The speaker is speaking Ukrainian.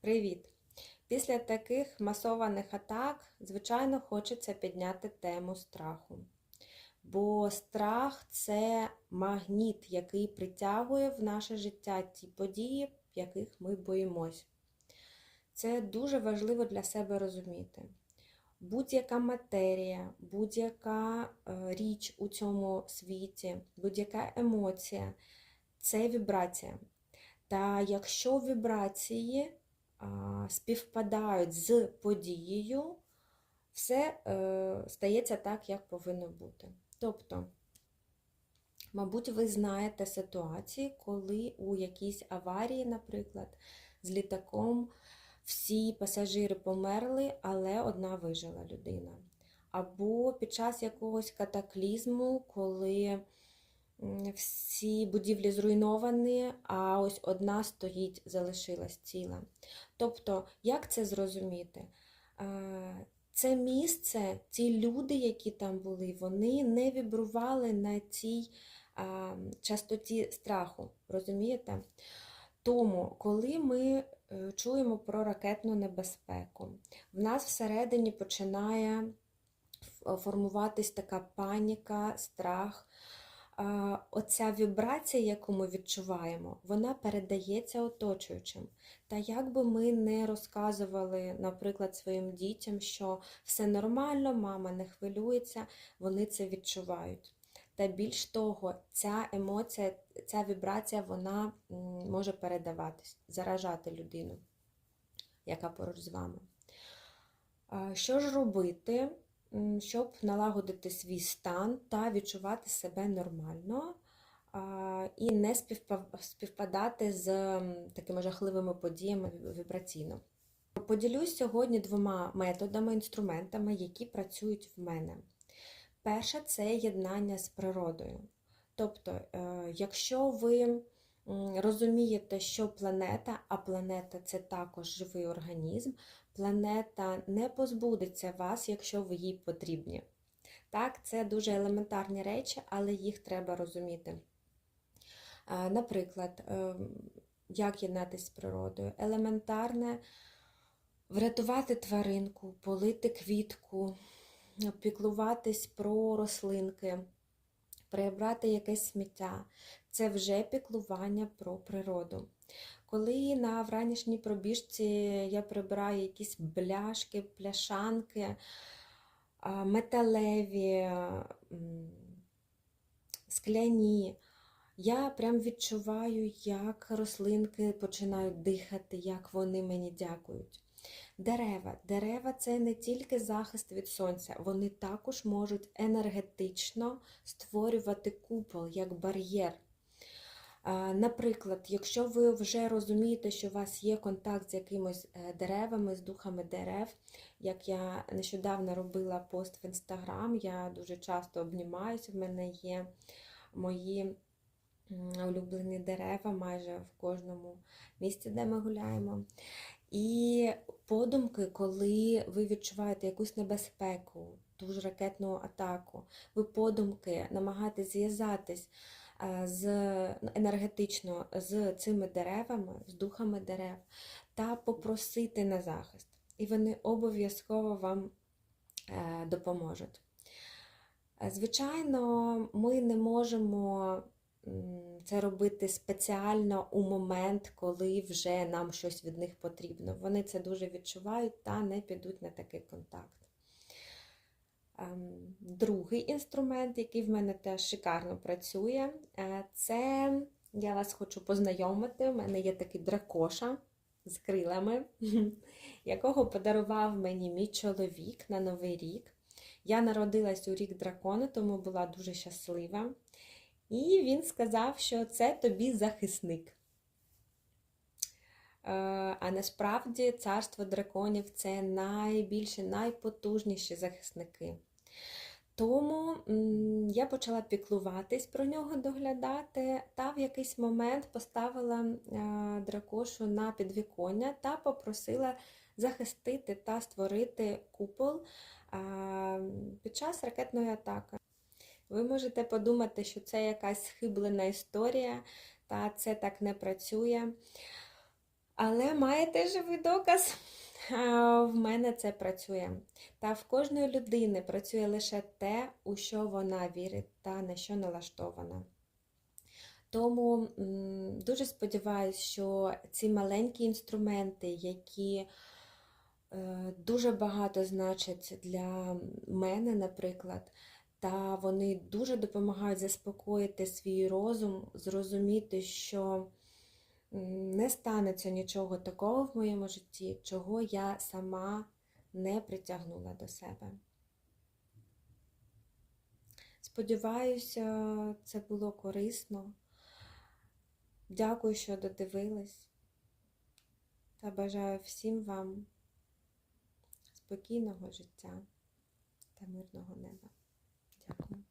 Привіт! Після таких масованих атак, звичайно, хочеться підняти тему страху. Бо страх це магніт, який притягує в наше життя ті події, яких ми боїмось. Це дуже важливо для себе розуміти. Будь-яка матерія, будь-яка е, річ у цьому світі, будь-яка емоція це вібрація. Та якщо вібрації співпадають з подією, все е, стається так, як повинно бути. Тобто, мабуть, ви знаєте ситуації, коли у якійсь аварії, наприклад, з літаком всі пасажири померли, але одна вижила людина. Або під час якогось катаклізму, коли всі будівлі зруйновані, а ось одна стоїть, залишилась ціла. Тобто, як це зрозуміти? Це місце, ті люди, які там були, вони не вібрували на цій частоті страху. Розумієте? Тому, коли ми е, чуємо про ракетну небезпеку, в нас всередині починає формуватись така паніка, страх. Оця вібрація, яку ми відчуваємо, вона передається оточуючим. Та як би ми не розказували, наприклад, своїм дітям, що все нормально, мама не хвилюється, вони це відчувають. Та більш того, ця емоція, ця вібрація, вона може передаватись, заражати людину, яка поруч з вами. Що ж робити, щоб налагодити свій стан та відчувати себе нормально і не співпадати з такими жахливими подіями вібраційно? Поділюсь сьогодні двома методами, інструментами, які працюють в мене. Перше це єднання з природою. Тобто, е, якщо ви розумієте, що планета, а планета це також живий організм, планета не позбудеться вас, якщо ви їй потрібні. Так, це дуже елементарні речі, але їх треба розуміти. Наприклад, е, як єднатися з природою? Елементарне врятувати тваринку, полити квітку, піклуватись про рослинки, прибрати якесь сміття. Це вже піклування про природу. Коли на вранішній пробіжці я прибираю якісь бляшки, пляшанки, металеві, скляні, я прям відчуваю, як рослинки починають дихати, як вони мені дякують. Дерева. Дерева це не тільки захист від сонця, вони також можуть енергетично створювати купол як бар'єр. Наприклад, якщо ви вже розумієте, що у вас є контакт з якимось е, деревами, з духами дерев, як я нещодавно робила пост в інстаграм, я дуже часто обнімаюся, в мене є мої улюблені дерева майже в кожному місці, де ми гуляємо. І подумки, коли ви відчуваєте якусь небезпеку, ту ж ракетну атаку, ви подумки намагаєтесь зв'язатись з енергетично з цими деревами, з духами дерев, та попросити на захист. І вони обов'язково вам е, допоможуть. Е, Звичайно, ми не можемо це робити спеціально у момент, коли вже нам щось від них потрібно. Вони це дуже відчувають та не підуть на такий контакт. Ем, Другий інструмент, який в мене теж шикарно працює, е, це я вас хочу познайомити. У мене є такий дракоша з крилами, якого подарував мені мій чоловік на Новий рік. Я народилась у рік дракона, тому була дуже щаслива. І він сказав, що це тобі захисник. Е, А насправді царство драконів це найбільші, найпотужніші захисники. Тому я почала піклуватись про нього, доглядати, та в якийсь момент поставила дракошу на підвіконня та попросила захистити та створити купол під час ракетної атаки. Ви можете подумати, що це якась схиблена історія, та це так не працює. Але маєте живий доказ. А, В мене це працює. Та в кожної людини працює лише те, у що вона вірить та на що налаштована. Тому дуже сподіваюся, що ці маленькі інструменти, які е, дуже багато значать для мене, наприклад, та вони дуже допомагають заспокоїти свій розум, зрозуміти, що не станеться нічого такого в моєму житті, чого я сама не притягнула до себе. Сподіваюся, це було корисно. Дякую, що додивились. Та бажаю всім вам спокійного життя та мирного неба. Дякую.